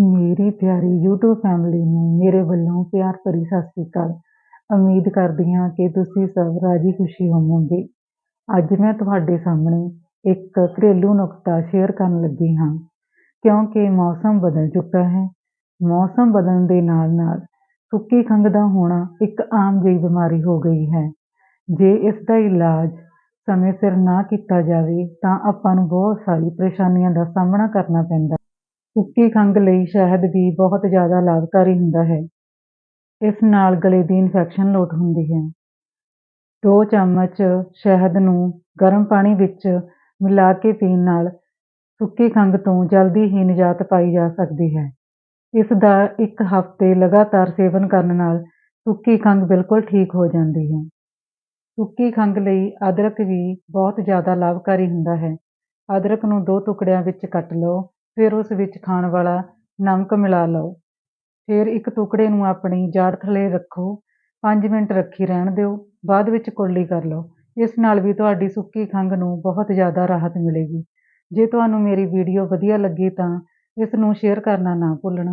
ਮੇਰੀ ਪਿਆਰੀ YouTube family ਨੂੰ, ਮੇਰੇ ਵੱਲੋਂ ਪਿਆਰ ਭਰੀ ਸਤਿ ਸ੍ਰੀ ਅਕਾਲ। ਉਮੀਦ ਕਰਦੀ ਹਾਂ ਕਿ ਤੁਸੀਂ ਸਭ ਰਾਜੀ ਖੁਸ਼ੀ ਹੋਵੋਗੇ। ਅੱਜ ਮੈਂ ਤੁਹਾਡੇ ਸਾਹਮਣੇ ਇੱਕ ਘਰੇਲੂ ਨੁਕਤਾ ਸ਼ੇਅਰ ਕਰਨ ਲੱਗੀ ਹਾਂ। ਕਿਉਂਕਿ ਮੌਸਮ ਬਦਲ ਚੁੱਕਾ ਹੈ। ਮੌਸਮ ਬਦਲਣ ਦੇ ਨਾਲ ਨਾਲ ਸੁੱਕੀ ਖੰਘ ਦਾ ਹੋਣਾ ਇੱਕ ਆਮ ਜਿਹੀ ਬਿਮਾਰੀ ਹੋ ਗਈ ਹੈ। ਜੇ ਇਸ ਦਾ ਇਲਾਜ ਸਮੇਂ ਸਿਰ ਨਾ ਕੀਤਾ ਜਾਵੇ, ਤਾਂ ਆਪਾਂ ਨੂੰ ਬਹੁਤ ਸਾਰੀ ਪਰੇਸ਼ਾਨੀਆਂ ਦਾ ਸਾਹਮਣਾ ਕਰਨਾ ਪੈਂਦਾ ਸੁੱਕੀ ਖੰਘ ਲਈ ਸ਼ਹਿਦ ਵੀ ਬਹੁਤ ਜ਼ਿਆਦਾ ਲਾਭਕਾਰੀ ਹੁੰਦਾ ਹੈ। ਇਸ ਨਾਲ ਗਲੇ ਦੀ ਇਨਫੈਕਸ਼ਨ ਲੋਟ ਹੁੰਦੀ ਹੈ। ਦੋ ਚਮਚ ਸ਼ਹਿਦ ਨੂੰ ਗਰਮ ਪਾਣੀ ਵਿੱਚ ਮਿਲਾ ਕੇ ਪੀਣ ਨਾਲ ਸੁੱਕੀ ਖੰਘ ਤੋਂ ਜਲਦੀ ਹੀ ਨਿਜਾਤ ਪਾਈ ਜਾ ਸਕਦੀ ਹੈ। ਇਸ ਦਾ ਇੱਕ ਹਫ਼ਤੇ ਲਗਾਤਾਰ ਸੇਵਨ ਕਰਨ ਨਾਲ ਸੁੱਕੀ ਖੰਘ ਬਿਲਕੁਲ ਠੀਕ ਹੋ ਜਾਂਦੀ ਹੈ। ਸੁੱਕੀ ਖੰਘ ਲਈ ਅਦਰਕ ਵੀ ਬਹੁਤ ਜ਼ਿਆਦਾ ਲਾਭਕਾਰੀ ਹੁੰਦਾ ਹੈ। ਅਦਰਕ ਨੂੰ ਦੋ ਟੁਕੜਿਆਂ ਵਿੱਚ ਕੱਟ ਲਓ। ਫਿਰ ਉਸ ਵਿੱਚ ਖਾਣ ਵਾਲਾ ਨਮਕ ਮਿਲਾ ਲਓ। ਫਿਰ ਇੱਕ ਟੁਕੜੇ ਨੂੰ ਆਪਣੀ ਜਾੜ ਥੱਲੇ ਰੱਖੋ। ਪੰਜ ਮਿੰਟ ਰੱਖੀ ਰਹਿਣ ਦਿਓ। ਬਾਅਦ ਵਿੱਚ ਕੁਰਲੀ ਕਰ ਲਓ। ਇਸ ਨਾਲ ਵੀ ਤੁਹਾਡੀ ਸੁੱਕੀ ਖੰਘ ਨੂੰ ਬਹੁਤ ਜ਼ਿਆਦਾ ਰਾਹਤ ਮਿਲੇਗੀ। ਜੇ ਤੁਹਾਨੂੰ ਮੇਰੀ ਵੀਡੀਓ ਵਧੀਆ ਲੱਗੀ ਤਾਂ ਇਸ ਨੂੰ ਸ਼ੇਅਰ ਕਰਨਾ ਨਾ ਭੁੱਲਣਾ।